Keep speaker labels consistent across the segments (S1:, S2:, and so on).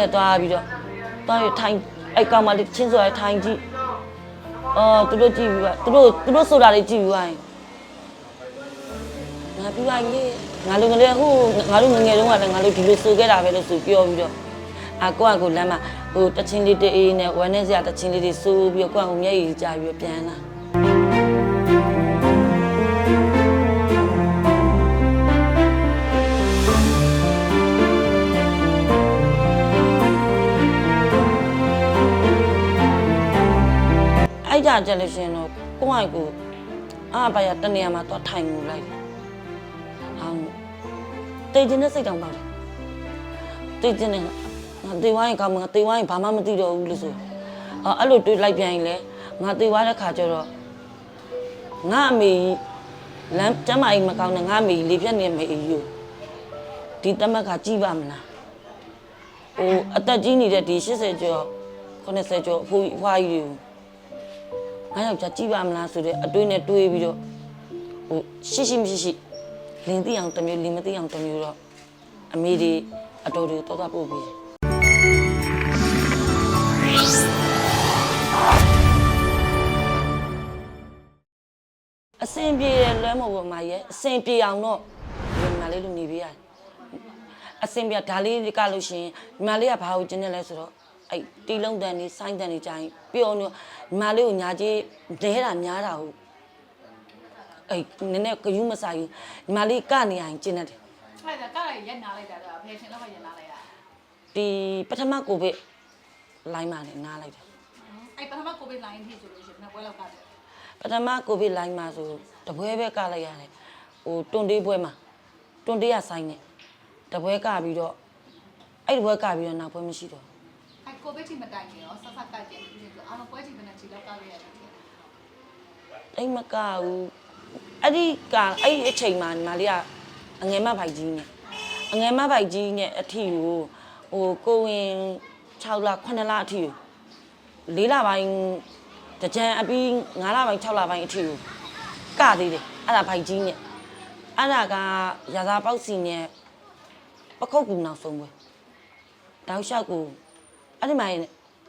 S1: လည်းသွားပြီးတော့သွားပြီးထိုင်အဲ့ကောင်မလေးချင်းဆိုရထိုင်ကြည့်အော်သူတို့ကြည့်ပြီးပါသူတို့သူတို့ဆိုတာလေးကြည့်ပြီးပါရင်ငါပြီးပါလေငါလူငယ်လေးဟိုငါတို့ငယ်ငယ်တုန်းကလည်းငါတို့ဒီလိုဆိုခဲ့တာပဲလို့ဆိုပြောပြီးတော့အကိုကကိုလမ်းမှာဟိုတချင်းလေးတအေးနဲ့ဝမ်းနဲ့စရာတချင်းလေးတွေဆိုပြီးတော့ကိုကကိုမျက်ရည်ကြာပြီးတော့ပြန်လာ ကြကြလို့ရှရင်တော့ကိုယ့်အိုက်ကိုအာဘာရတနေရာမှာတော့ထိုင်ငူလိုက်တယ်။ဟောင်းတေးကျင်တဲ့စိတ်တောင်ပေါက်တယ်။တေးကျင်တဲ့ငါတေးဝိုင်းကောင်ငါတေးဝိုင်းဘာမှမသိတော့ဘူးလို့ဆို။အော်အဲ့လိုတွေးလိုက်ပြန်ရင်လေငါတေးဝါတဲ့ခါကျတော့ငါအမေကြီးလမ်းကျမ်းမာကြီးမကောင်းတဲ့ငါအမေကြီးလေပြက်နေမေကြီးကိုဒီတမက်ကကြည့်ပါမလား။ဟိုအသက်ကြီးနေတဲ့ဒီ80ကျော်90ကျော်အဖိုးကြီးအဖွားကြီးတွေကို ငါယောက်ျားကြည့်ပါမလားဆိုတဲ့အတွေးနဲ့တွေးပြီးတော့ဟိုရှိရှိမရှိရှိလင်းသိအောင်တစ်မျိုးလင်းမသိအောင်တစ်မျိုးတော့အမေဒီအတော်တွေတော်တော်ပို့ပြီးအစင်ပြေတယ်လွဲမဟုတ်ဘူးမရဲ့အစင်ပြေအောင်တော့ဒီမလေးလူနေပေးရတယ်အစင်ပြေဒါလေးကလို့ရှရင်ဒီမလေးကဘာကိုကျင်းနေလဲဆိုတော့ အဲ့တီလုံးတန်နေဆိုင်းတန်နေကြရင်ပျော်နေဒီမလေးကိုညာကြီးဒဲတာများတာဟုတ်အဲ့နည်းနည်းကယူးမဆိုင်ဒီမလေးကနေရင်ကျင်းနေတယ်
S2: အဲ့ဒါကားရက်နာလိုက်တာကဖယ်ရှင်တော့ရက်နာလိုက်တာ
S1: ဒီပထမကိုဗစ်လိုင်းမှာနေနားလိုက်တယ်
S2: အဲ့ပထမကိုဗစ်လိုင်းထိဆိုလို့ရှိရင်နှစ်ပွဲလောက်ကတယ်
S1: ပထမကိုဗစ်လိုင်းမှာဆိုတပွဲပဲကလိုက်ရတယ်ဟိုတွန်တေးပွဲမှာတွန်တေးရဆိုင်နေတပွဲကပြီးတော့အဲ့ဒီပွဲကပြီးတော့နောက်ပွဲမရှိတော့
S2: အဲ့ ကိုဗစ်ထိမတိုင်ခင်ရောဆက်ဆက်ကိုက်တယ်ပြီးဆိုအားလုံးပွဲထိမနဲ့ချီလောက်ကခဲ့ရတယ်
S1: အိမ်မကဘူးအဲ့ဒီကအဲ့ဒီအချိန်မှာညီမလေးကအငယ်မဖိုက်ကြီးနဲ့အငယ်မဖိုက်ကြီးနဲ့အထီကိုဟိုကိုဝင်6လ9လအထီကို၄လပိုင်းတကြံအပြီး9လပိုင်း6လပိုင်းအထီကိုကသေးတယ်အဲ့ဒါဖိုက်ကြီးနဲ့အဲ့ဒါကရာသာပေါက်စီနဲ့ပခုတ်ကူနောက်ဆုံးပဲတောက်လျှောက်ကို အဲ့ဒီမှာ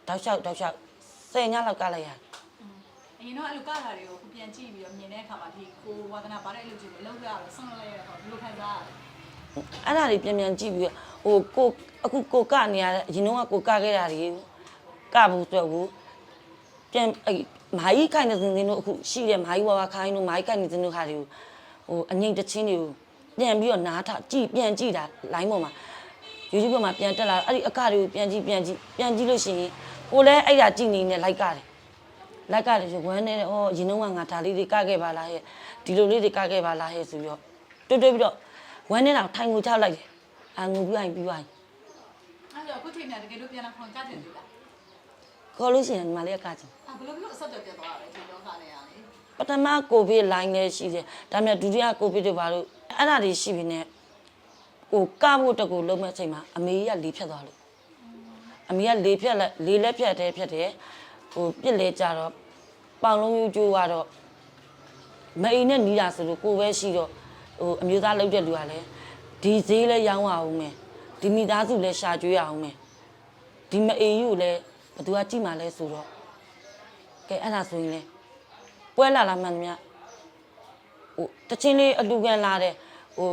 S1: တောက်လျှောက်တောက်လျှောက်10ညလောက်ကလိုက်ရတယ်
S2: အရင်တော့အဲ့လိုကားတာတွေကိုပြန်ကြည့်ပြီးတော့မြင်တဲ့အခါမှာဒီကိုဝါဒနာပါတဲ့အလုပ်ကြီးကိုလုပ်ရအောင်ဆုံးလိုက်ရတော့ဘယ်လိုခံစားရလဲ
S1: အဲ့ဒါတွေပြန်ပြန်ကြည့်ပြီးတော့ဟိုကိုအခုကိုကနေရတဲ့အရင်တော့ကကိုကခဲ့တာတွေကဘူးဆိုတော့ပြန်အဲ့မာကြီးခိုင်နေစင်းစင်းတို့အခုရှိတယ်မာကြီးဝါဝါခိုင်တို့မာကြီးခိုင်နေစင်းတို့ခါတွေကိုဟိုအငိမ့်တချင်းတွေကိုပြန်ပြီးတော့နားထကြည့်ပြန်ကြည့်တာလိုင်းပေါ်မှာ YouTube ပေါ်မှာပြန်တက်လာအဲ့ဒီအကတွေကိုပြန်ကြည့်ပြန်ကြည့်ပြန်ကြည့်လို့ရှိရင်ကိုလည်းအဲ့ဒါကြည့်နေနဲ့လိုက်ကတယ်လိုက်ကတယ်ဆိုဝမ်းနေတယ်ဩအရင်တော့ကငါဒါလေးတွေကခဲ့ပါလားဟဲ့ဒီလိုလေးတွေကခဲ့ပါလားဟဲ့ဆိုပြီးတော့တွတ်တွတ်ပြီးတော့ဝမ်းနေတာထိုင်ကိုချလိုက်တယ်အာငုံပြီးရင်ပြီးသွားရင်
S2: အဲ့တော့အခုချိန်နဲ့တကယ်လို့ပြန်လာခွန်ကြတယ်လို့လား
S1: ခေါ်လို့ရှိရင်ညီမလေးကကကြည့်
S2: အဲ့ဘယ်လိုမျိုးအဆက်အသွယ်ပြတ်သွားတာလဲဒီလောကနဲ့ရလေ
S1: ပထမကိုဗစ်လိုင်းလည်းရှိတယ်ဒါပေမဲ့ဒုတိယကိုဗစ်တွေဘာလို့အဲ့ဒါတွေရှိပြီနဲ့ ဟိုကဖို့တကူလုံးမဲ့အချိန်မှာအမေကြီးကလေဖြတ်သွားလို့အမေကလေဖြတ်လက်လေလက်ဖြတ်တယ်ဖြတ်တယ်ဟိုပြစ်လဲကြတော့ပေါင်လုံးယူကျိုးကတော့မအိမ်နဲ့နီးတာဆိုလို့ကိုပဲရှိတော့ဟိုအမျိုးသားလောက်တဲ့လူကလည်းဒီဈေးလဲရောင်းအောင်မယ်ဒီမိသားစုလဲရှာကျွေးအောင်မယ်ဒီမအေယူလဲဘသူကကြည့်မှလဲဆိုတော့ကဲအဲ့ဒါဆိုရင်လဲပွဲလာလာမှန်သမျှဟိုတချင်းလေးအလူကန်လာတယ်ဟို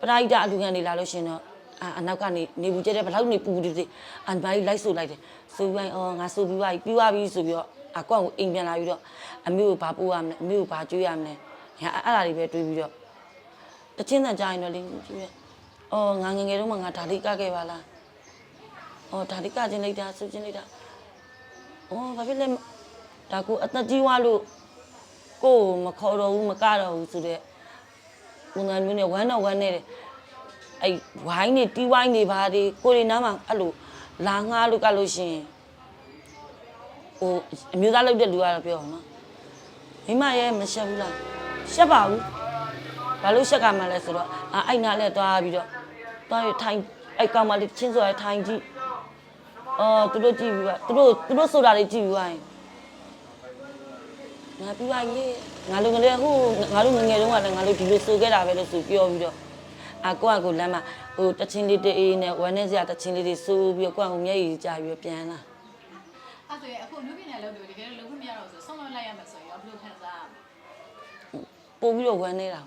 S1: ပရိုက်တာအလူကန်နေလာလို့ရှရင်တော့အာအနောက်ကနေနေဘူးကျတဲ့ဘယ်လောက်နေပူဒီဒီအန်ဘိုင်းလိုက်ဆိုလိုက်တယ်ဆိုပြီးအော်ငါဆိုပြီးပါပြီပြီးသွားပြီဆိုပြီးတော့အကွက်ကိုအိမ်ပြန်လာပြီးတော့အမေကိုဘာပို့ရမလဲအမေကိုဘာကျွေးရမလဲညာအဲ့ဒါတွေပဲတွေးပြီးတော့တချင်းတန်ကြရင်တော့လေကျွေးရအော်ငါငယ်ငယ်တုန်းကငါဒါလေးကခဲ့ပါလားအော်ဒါလေးကချင်းလိုက်တာဆိုချင်းလိုက်တာအော်ဘာဖြစ်လဲဒါကိုအသက်ကြီးွားလို့ကိုယ်ကိုမခေါ်တော့ဘူးမကတော့ဘူးဆိုတော့ ပုံစံမျိုးနဲ့ဝမ်းတော့ဝမ်းနေတယ်အဲ့ဝိုင်းနေတီးဝိုင်းနေပါဒီကိုရီနားမှာအဲ့လိုလာငှားလို့ကလို့ရှရင်ဟိုအမျိုးသားလုပ်တဲ့လူကတော့ပြောအောင်နော်မိမရဲ့မရှက်ဘူးလားရှက်ပါဘူးဘာလို့ရှက်ကမှလဲဆိုတော့အာအဲ့နားလဲသွားပြီးတော့သွားရထိုင်အဲ့ကောင်မလေးချင်းဆိုရထိုင်ကြည့်အော်သူတို့ကြည့်ပြီးပါသူတို့သူတို့ဆိုတာတွေကြည့်ပြီးပါရင် ငါပြီးပါလေငါလူငယ်လေးဟိုငါတို့ငယ်ငယ်တုန်းကလည်းငါတို့ဒီလိုဆိုခဲ့တာပဲလို့ဆိုပြောပြီးတော့အကိုကကိုလမ်းမှာဟိုတချင်းလေးတေးအေးနဲ့ဝမ်းနေစရာတချင်းလေးတွေစိုးပြီးကိုကကိုမျက်ရည်ကြာပြီးပြန်လာ
S2: အဲ့ဆိုရင်အခုလူပညာလုပ်တယ်တကယ်လို့လုပ်ခွင့်မရတော့ဆိုဆုံးမလိုက်ရမှာဆိုရင်ဘယ်လိုခံစားရမလဲ
S1: ပို့ပြီးတော့ဝမ်းနေတာ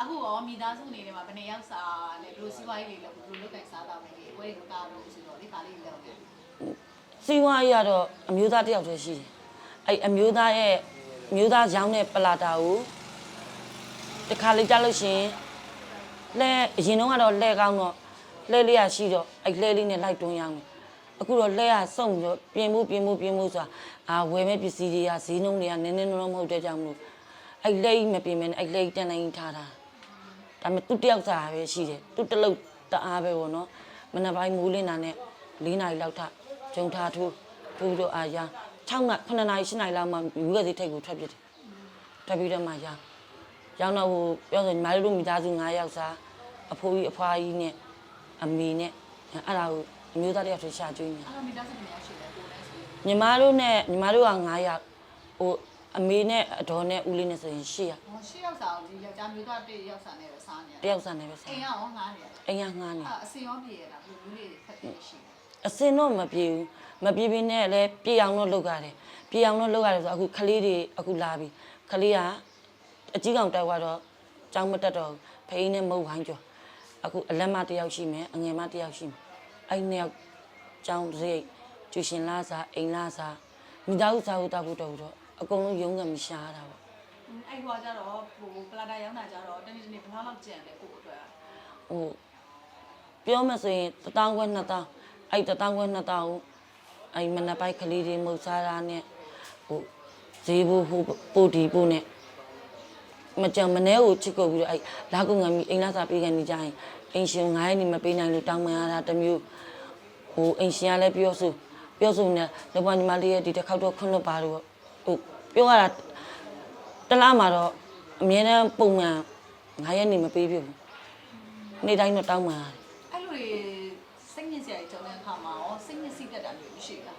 S2: အခုရောမိသားစုအနေနဲ့မှာဘယ်နှစ်ယောက်စာနဲ့ဘယ်လိုစီးပွားရေးတွေလုပ်ဘယ်လိုလုပ်ကင်စားတာမလဲဝယ်ကတာတော့ဆိုတော့ဒီခါလေးလုပ်တယ်
S1: စီဝါရတော့အမျိုးသားတစ်ယောက်တည်းရှိတယ် အဲ့အမျိုးသားရဲ့အမျိုးသားရောင်းတဲ့ပလာတာကိုတခါလေကြားလို့ရှရင်လဲအရင်တော့ကတော့လဲကောင်းတော့လဲလေးရရှိတော့အဲ့လဲလေးနဲ့လိုက်တွန်းရောင်းတယ်အခုတော့လဲရစုံတော့ပြင်မှုပြင်မှုပြင်မှုဆိုတာအာဝယ်မဲ့ပစ္စည်းတွေကဈေးနှုန်းတွေကနည်းနည်းတော့မဟုတ်တဲ့ကြောင့်မလို့အဲ့လဲကြီးမပြင်မဲနဲ့အဲ့လဲကြီးတန်တိုင်းထားတာဒါပေမဲ့သူတယောက်စားပဲရှိတယ်သူတစ်လုံးတအားပဲပေါ့နော်မနက်ပိုင်းမိုးလင်းတာနဲ့၄နာရီလောက်ထဂျုံထားထိုးထိုးပြီးတော့အာရ 6နာ9နာရီ10နာရီလောက်မှယူခဲ့သေးထိတ်ကိုထွက်ပြစ်တယ်ထွက်ပြီးတော့မှရရောင်းတော့ဟိုပြောဆိုညီမတို့မိသားစု9ယောက်စားအဖိုးကြီးအဖွားကြီးနဲ့အမေနဲ့အဲ့ဒါကိုအမျိုးသားတစ်ယောက်တည်းရှာကျွေးနေ
S2: အဲ့တော့မိသားစုတွေများရှိတယ်ကိုယ်လည်းဆိုရင်
S1: ညီမတို့နဲ့ညီမတို့က9ယောက်ဟိုအမေနဲ့အဒေါ်နဲ့ဦးလေးနဲ့ဆိုရင်10ယောက်
S2: ဟောရှေ့ရောက်စာကိုဒီယောက်ျားမျိုးသားတစ်ယောက်စာနဲ့ပဲစားနေ
S1: တ
S2: တယ်
S1: ယောက်စားနေပဲစား
S2: အိမ်ရောငားနေတယ်
S1: အိမ်ကငှားနေ
S2: အဲ့အစင်ရောပြေရတာဘယ်လိုလေးဖက်တယ်ရှိတယ်
S1: အစင်တော့မပြေဘူး မပြေပြင်းနဲ့လည်းပြေအောင်တော့လုပ်ရတယ်ပြေအောင်တော့လုပ်ရတယ်ဆိုတော့အခုခလေးတွေအခုလာပြီခလေးကအကြီးကောင်တိုက်သွားတော့ကြောင်းမတက်တော့ဘူးဖိင်းနဲ့မုတ်ဝိုင်းကြောအခုအလက်မတစ်ယောက်ရှိမယ်အငယ်မတစ်ယောက်ရှိမယ်အဲ့နှစ်ယောက်ကြောင်းစိတ်ကျူရှင်လာစားအိမ်လာစားမိသားစုစားဖို့တောက်ဖို့တော့တော့အကုန်လုံးရုံးကမရှားတာပေါ့
S2: အဲ့ဟိုကကြတော့ဟိုပလာတာရောင်းတာကြတော့တနေ့တနေ့ဘယ်လောက်လောက်ကျန်လဲကိုယ့်အတွက်
S1: ဟိုပြောမှဆိုရင်တထောင်ခွဲနှစ်ထောင်အဲ့တထောင်ခွဲနှစ်ထောင်ကို အဲ့မနက်ပိုင်းကလေးတွေမုတ်စားတာနဲ့ဟိုဈေးဖို့ဟိုပို့တီပို့နဲ့မကြံမနေကိုချစ်ကုတ်ပြီးတော့အဲ့လာကုငါမီအိမ်လာစားပေးကန်နေကြရင်အိမ်ရှင်ငါးရက်နေမပေးနိုင်လို့တောင်းပန်ရတာတစ်မျိုးဟိုအိမ်ရှင်ကလည်းပြောဆိုပြောဆိုနေလောကညီမလေးရဲ့ဒီတစ်ခေါက်တော့ခွန်းလွတ်ပါလို့ဟိုပြောရတာတစ်လားမှာတော့အမြဲတမ်းပုံမှန်ငါးရက်နေမပေးပြဘူးနေ့တိုင်းတော့တောင်းပန်ရတယ်
S2: အဲ့လိုတွေစိတ်ညစ်စရာကြီးကြောင်းတဲ့အခါမှာရောစိတ်ညစ်စိတ်တက်တာမျိုးမရှိလား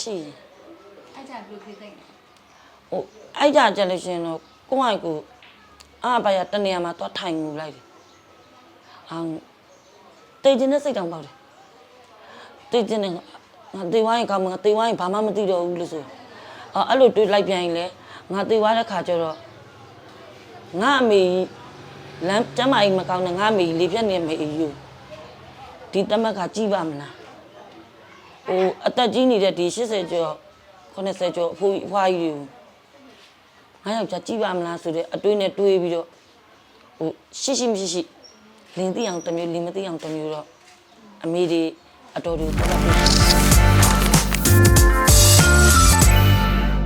S1: ရှိရင်
S2: အဲ့ကြဘယ်လိုဖြစ်သိမ့်လဲ
S1: ဟိုအဲ့ကြကြလို့ရှရင်တော့ကိုယ့်အိုက်ကိုအားပါရတနေရာမှာသွားထိုင်ငူလိုက်တယ်။အောင်တေးကျင်တဲ့စိတ်တောင်ပေါက်တယ်။တေးကျင်တဲ့ငါတေးဝိုင်းကောင်ငါတေးဝိုင်းဘာမှမသိတော့ဘူးလို့ဆို။အော်အဲ့လိုတွေးလိုက်ပြန်ရင်လေငါတေးဝါတဲ့ခါကျတော့ငါအမေလမ်းကျမအိမ်မကောင်းနဲ့ငါအမေလေးပြက်နေမေအယူဒီတမက်ကကြည့်ပါမလား ဟိုအသက်ကြီးနေတဲ့ဒီ80ကျော်90ကျော်အဖိုးကြီးအဖွားကြီးတွေကိုငါယောက်ျားကြည့်ပါမလားဆိုတဲ့အတွေးနဲ့တွေးပြီးတော့ဟိုရှိရှိမရှိရှိလင်းသိအောင်တစ်မျိုးလင်းမသိအောင်တစ်မျိုးတော့အမေတွေအတော်တွေတက်တက်ပြီး